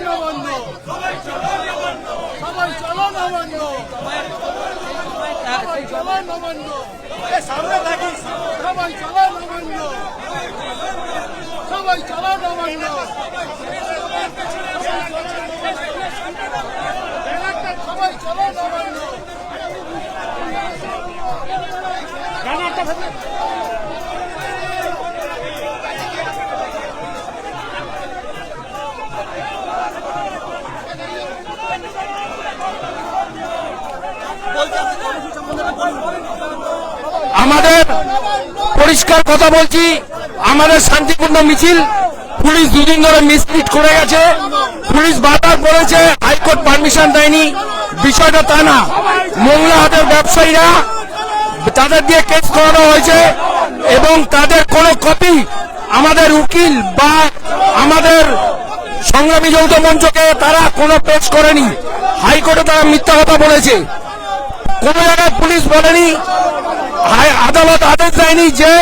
নবান্ন সবাই চলো নবান্ন সবাই চলো নবান্ন সামনে সবাই চলো নবান্ন সবাই চলো নবান্ন সবাই চলো নবান্ন আমাদের পরিষ্কার কথা বলছি, আমাদের শান্তিপূর্ণ মিছিল, পুলিশ দুদিন ধরে মিসলিড করে গেছে, পুলিশ বারবার বলেছে হাইকোর্ট পারমিশন দেয়নি, বিষয়টা তা না। মোংলাহাটের ব্যবসায়ীরা তাদের দিয়ে কেস করানো হয়েছে এবং তাদের কোনো কপি আমাদের উকিল বা আমাদের সংগ্রামী যৌথ মঞ্চকে তারা কোনো পেশ করেনি। হাইকোর্টে তারা মিথ্যা কথা বলেছে। কোন জায়গায় পুলিশ বলেনি আদালত আদেশ দেয়নি যে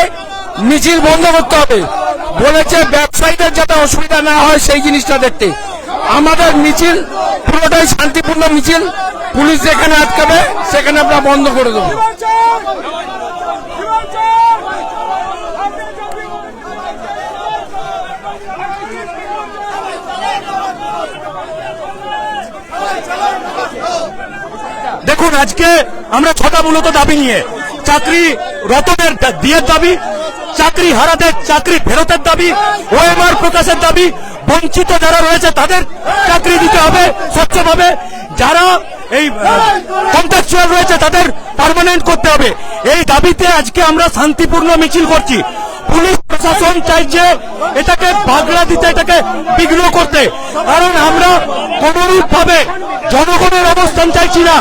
মিছিল বন্ধ করতে হবে। বলেছে ব্যবসায়ীদের যাতে অসুবিধা না হয় সেই জিনিসটা দেখতে। আমাদের মিছিল পুরোটাই শান্তিপূর্ণ মিছিল। পুলিশ যেখানে আটকাবে, সেখানে আমরা বন্ধ করে দেবো। দেখুন, আজকে আমরা ছটা মূলত দাবি নিয়ে। চাকরি, রতনের বিয়ের দাবি, চাকরি হারাদের চাকরি ফেরতের দাবি, ওএমআর প্রকাশের দাবি, বঞ্চিত যারা রয়েছে তাদের চাকরি দিতে হবে স্বচ্ছভাবে। যারা এই কন্ট্রাকচুয়াল রয়েছে, তাদের পার্মানেন্ট করতে হবে। এই দাবিতে আজকে আমরা শান্তিপূর্ণ মিছিল করছি। পুলিশ প্রশাসন চাইছে এটাকে বাগড়া দিতে, এটাকে বিঘ্ন করতে। কারণ আমরা কোনরূপ ভাবে জনগণের অবস্থান চাইছি না।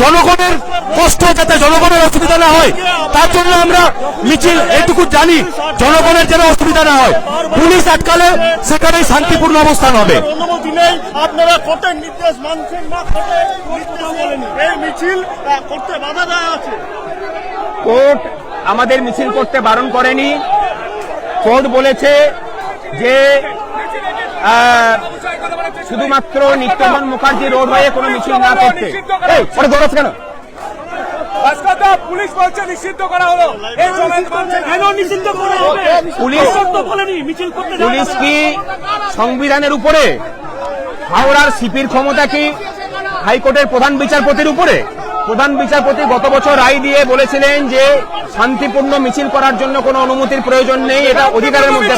জনগণের কষ্ট যাতে জনগণের অসুবিধা না হয়, তার জন্য আমরা মিছিল এটুকু জানি, জনগণের যেন অসুবিধা না হয়। পুলিশ আটকালে সেখানে শান্তিপূর্ণ অবস্থান হবে। অনুমতি নেই। আপনারা কোর্টের নির্দেশ মানছেন না কোর্টের নির্দেশ এই মিছিল করতে বাধা দেওয়া আছে। কোর্ট আমাদের মিছিল করতে বারণ করেনি। কোর্ট বলেছে যে শুধুমাত্র নিত্যমন মুখার্জি রোড হয়ে কোনো মিছিল না করতে। দৌড়াচ্ছে কেন পুলিশ বলছে নিষিদ্ধ করা হলো। এই নিষিদ্ধ করা হবে? পুলিশ কোর্ট তো বলেনি মিছিল করতে পুলিশ কি সংবিধানের উপরে হাওড়ার সিপির ক্ষমতা কি? হাইকোর্টের প্রধান বিচারপতির উপরে? প্রধান বিচারপতি গত বছর রায় দিয়ে বলেছিলেন যে শান্তিপূর্ণ মিছিল করার জন্য কোনো অনুমতির প্রয়োজন নেই, এটা অধিকারের মধ্যে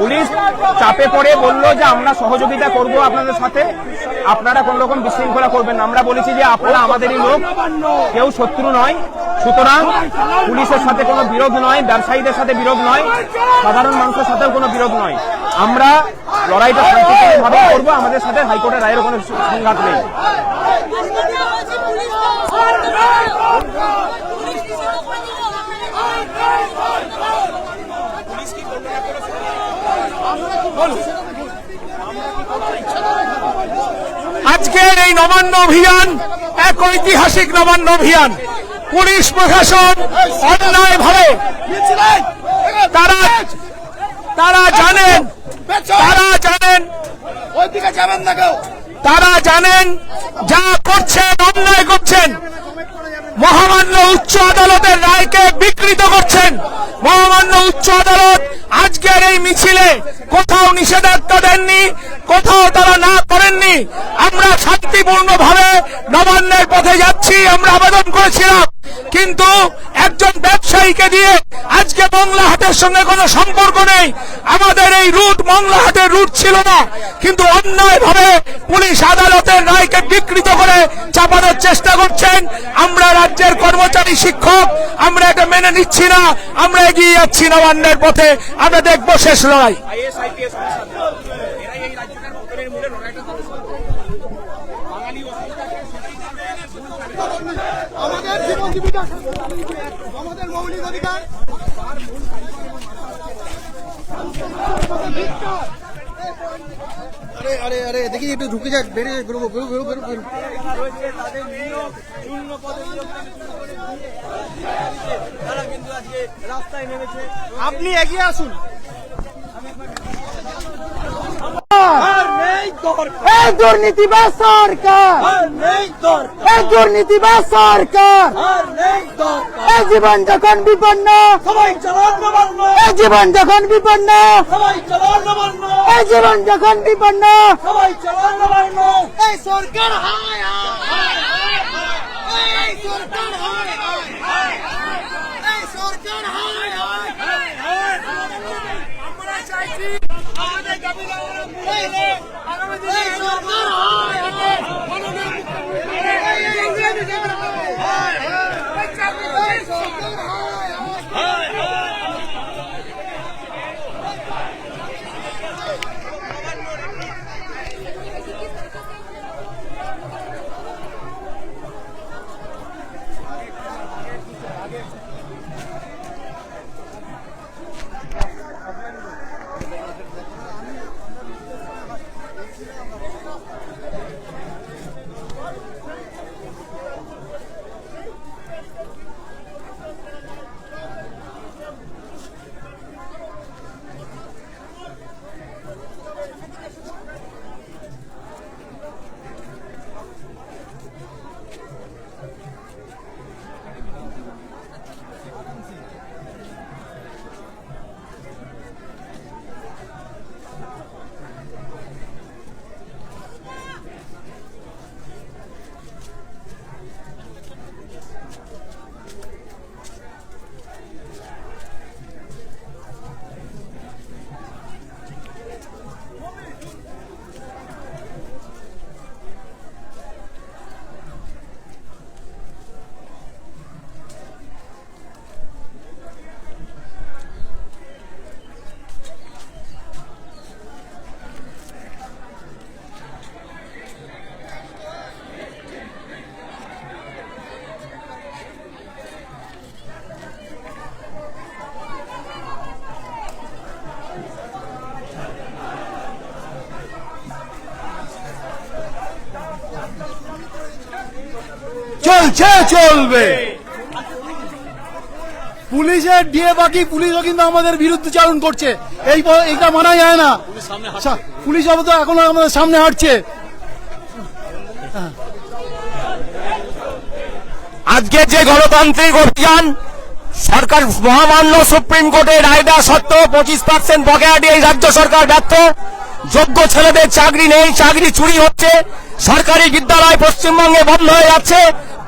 পুলিশ চাপে পড়ে বলল যে আমরা সহযোগিতা করব আপনাদের সাথে। আপনারা কোন রকম বিশৃঙ্খলা করবেন আমরা বলেছি যে আপনারা আমাদেরই লোক, কেউ শত্রু নয়। সুতরাং পুলিশের সাথে কোনো বিরোধ নয়, ব্যবসায়ীদের সাথে বিরোধ নয়, সাধারণ মানুষের সাথেও কোনো বিরোধ নয়। আমরা লড়াইটা শান্তিপূর্ণভাবে করব, আমাদের সাথে হাইকোর্টের রায়ের কোনো সংঘাত নেই। আজকের এই নবান্ন অভিযান এক ঐতিহাসিক নবান্ন অভিযান। পুলিশ প্রশাসন অন্যায় ভাবে তারা তারা জানেন তারা জানেন যাবেন না কেউ তারা জানেন যা করছেন, অন্যায় করছেন। মহামান্য উচ্চ আদালতের রায়কে বিকৃত করছেন। মহামান্য উচ্চ আদালত আজকের এই মিছিলে কোথাও নিষেধাজ্ঞা দেননি, কোথাও তারা না করেননি। আমরা শান্তিপূর্ণভাবে নবান্নের পথে যাচ্ছি, আমরা আবেদন করেছিলাম। কিন্তু একজন ব্যবসায়ীকে দিয়ে আজকে মংলাহাটের সঙ্গে কোনো সম্পর্ক নেই। আমাদের এই রুট মংলাহাটের রুট ছিল না। কিন্তু অন্যায় ভাবে পুলিশ আদালতের রায়কে বিকৃত করে চাপানোর চেষ্টা করছেন। আমরা রাজ্যের কর্মচারী শিক্ষক, আমরা এটা মেনে নিচ্ছি না, আমরা এগিয়ে যাচ্ছি নবান্নের পথে, আমরা দেখব শেষ লড়াই। আমাদের জীবন জীবিকা আমাদের মৌলিক অধিকার আরে আরে আরে দেখি একটু ঢুকে যাক বেরিয়ে বেরোবো বেরো বেরো বেরো বেরো আপনি এগিয়ে আসুন। দুর্নীতিবাজ সরকার। দুর্নীতিবাজ সরকার। জীবন যখন বিপন্ন জীবন যখন বিপন্ন জীবন যখন বিপন্ন এই সরকার হায় হায় এই সরকার হায় হায় এই সরকার হায় হায় আমরা চাইছি আমাদের দাবি আগামী দিনে এই সরকার হায় হায় এই সরকার হায় হায় চলছে চলবে। পুলিশের ডিএ বাকি, পুলিশও কিন্তু আমাদের বিরুদ্ধে চালন করছে। এই এইটা মানা যায় না। পুলিশ অবশ্য এখন আমাদের সামনে হাঁটছে। আজকে যে গণতান্ত্রিক অভিযান, সরকার মহামান্য সুপ্রিম কোর্টের রায় দেওয়া সত্ত্বেও পঁচিশ পার্সেন্ট বকেয়া দিয়ে এই রাজ্য সরকার ব্যর্থ। যোগ্য ছেলেদের চাকরি নেই, চাকরি চুরি হচ্ছে। সরকারি বিদ্যালয় পশ্চিমবঙ্গে বন্ধ হয়ে যাচ্ছে।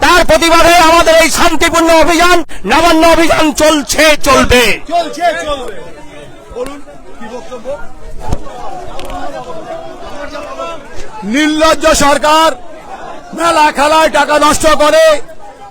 তার প্রতিবাদে আমাদের এই শান্তিপূর্ণ অভিযান নবান্ন অভিযান চলছে চলবে। চলছে চলবে। বলুন কি বক্তব্য? নির্লজ্জ সরকার মেলা খেলায় টাকা নষ্ট করে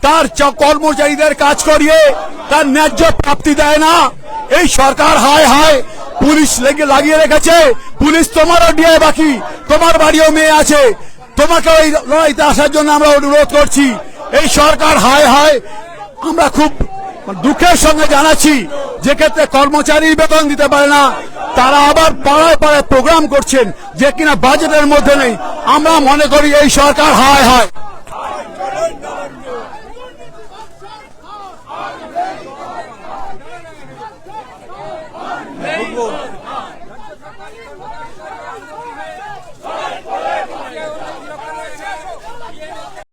তার চ- কর্মচারীদের কাজ করিয়ে তার ন্যায্য প্রাপ্তি দেয় না। এই সরকার হায় হায় পুলিশ লেগে লাগিয়ে রেখেছে। পুলিশ তোমারও ডিএ বাকি তোমার বাড়িও মেয়ে আছে। তোমাকে ওই লড়াইতে আসার জন্য আমরা অনুরোধ করছি। এই সরকার, হায় হায়, আমরা খুব দুঃখের সঙ্গে জানাচ্ছি, যে ক্ষেত্রে কর্মচারী বেতন দিতে পারে না, তারা আবার পাড়ায় পাড়ায় প্রোগ্রাম করছেন, যে কিনা বাজেটের মধ্যে নেই। আমরা মনে করি এই সরকার, হায় হায়।